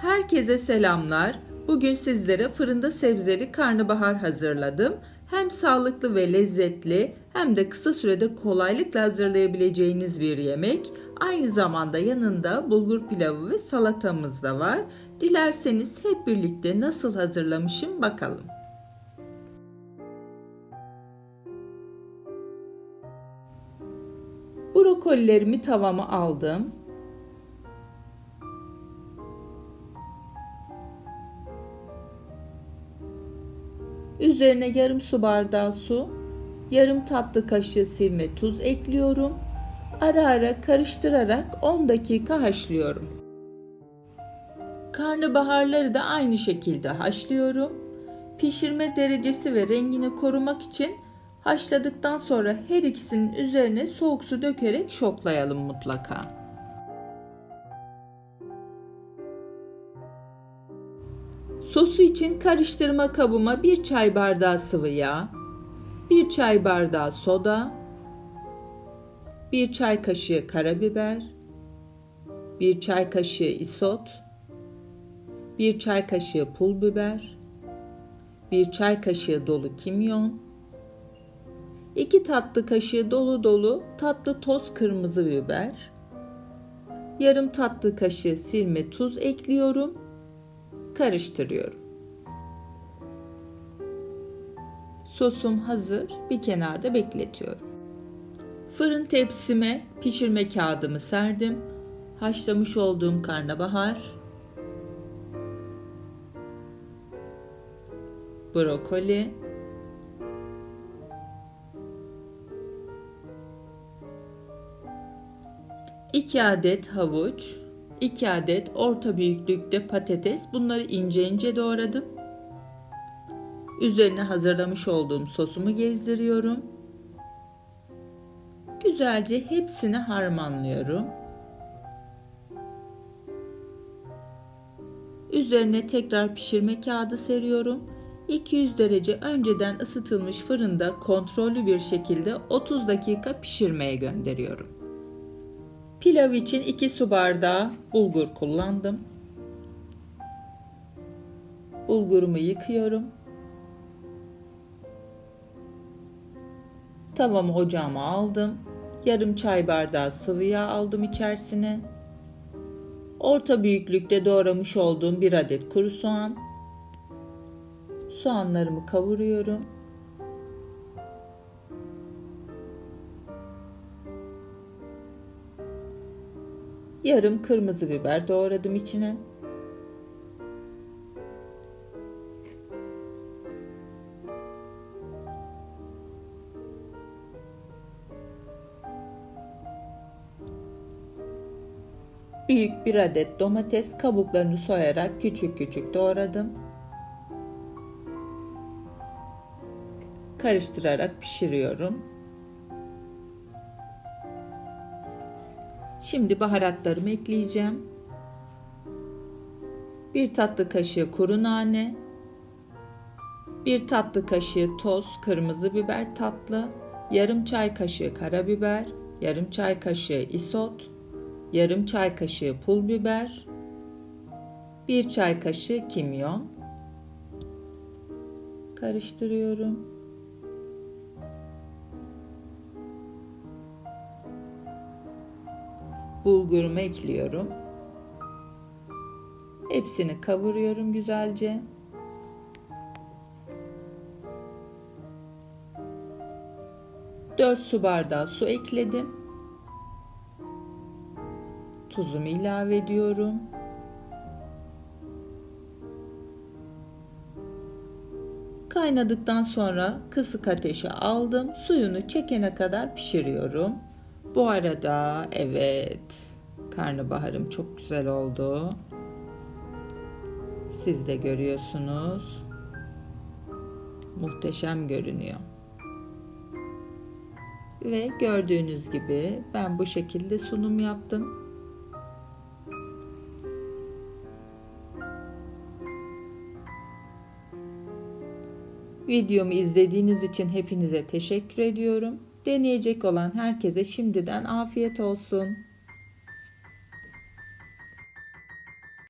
Herkese selamlar. Bugün sizlere fırında sebzeli karnabahar hazırladım. Hem sağlıklı ve lezzetli hem de kısa sürede kolaylıkla hazırlayabileceğiniz bir yemek. Aynı zamanda yanında bulgur pilavı ve salatamız da var. Dilerseniz hep birlikte nasıl hazırlamışım bakalım. Brokolilerimi tavama aldım. Üzerine yarım su bardağı su, yarım tatlı kaşığı silme tuz ekliyorum. Ara ara karıştırarak 10 dakika haşlıyorum. Karnabaharları da aynı şekilde haşlıyorum. Pişirme derecesi ve rengini korumak için haşladıktan sonra her ikisinin üzerine soğuk su dökerek şoklayalım mutlaka. Sosu için karıştırma kabıma bir çay bardağı sıvı yağ, bir çay bardağı soda, bir çay kaşığı karabiber, bir çay kaşığı isot, bir çay kaşığı pul biber, bir çay kaşığı dolu kimyon, 2 tatlı kaşığı dolu dolu tatlı toz kırmızı biber, yarım tatlı kaşığı silme tuz ekliyorum karıştırıyorum. Sosum hazır. Bir kenarda bekletiyorum. Fırın tepsime pişirme kağıdımı serdim. Haşlamış olduğum karnabahar, brokoli, iki adet havuç, 2 adet orta büyüklükte patates. Bunları ince ince doğradım. Üzerine hazırlamış olduğum sosumu gezdiriyorum. Güzelce hepsini harmanlıyorum. Üzerine tekrar pişirme kağıdı seriyorum. 200 derece önceden ısıtılmış fırında kontrollü bir şekilde 30 dakika pişirmeye gönderiyorum. Pilav için 2 su bardağı bulgur kullandım. Bulgurumu yıkıyorum. Tavamı ocağıma aldım. Yarım çay bardağı sıvı yağ aldım içerisine. Orta büyüklükte doğramış olduğum bir adet kuru soğan. Soğanlarımı kavuruyorum. Yarım kırmızı biber doğradım içine. Büyük bir adet domates kabuklarını soyarak küçük küçük doğradım. Karıştırarak pişiriyorum. Şimdi baharatlarımı ekleyeceğim. Bir tatlı kaşığı kuru nane, bir tatlı kaşığı toz kırmızı biber tatlı, yarım çay kaşığı karabiber, yarım çay kaşığı isot, yarım çay kaşığı pul biber, bir çay kaşığı kimyon. Karıştırıyorum. Bulgurumu ekliyorum. Hepsini kavuruyorum güzelce. Dört su bardağı su ekledim. Tuzumu ilave ediyorum. Kaynadıktan sonra kısık ateşe aldım. Suyunu çekene kadar pişiriyorum. Bu arada evet karnabaharım çok güzel oldu. Siz de görüyorsunuz. Muhteşem görünüyor. Ve gördüğünüz gibi ben bu şekilde sunum yaptım. Videomu izlediğiniz için hepinize teşekkür ediyorum. Deneyecek olan herkese şimdiden afiyet olsun.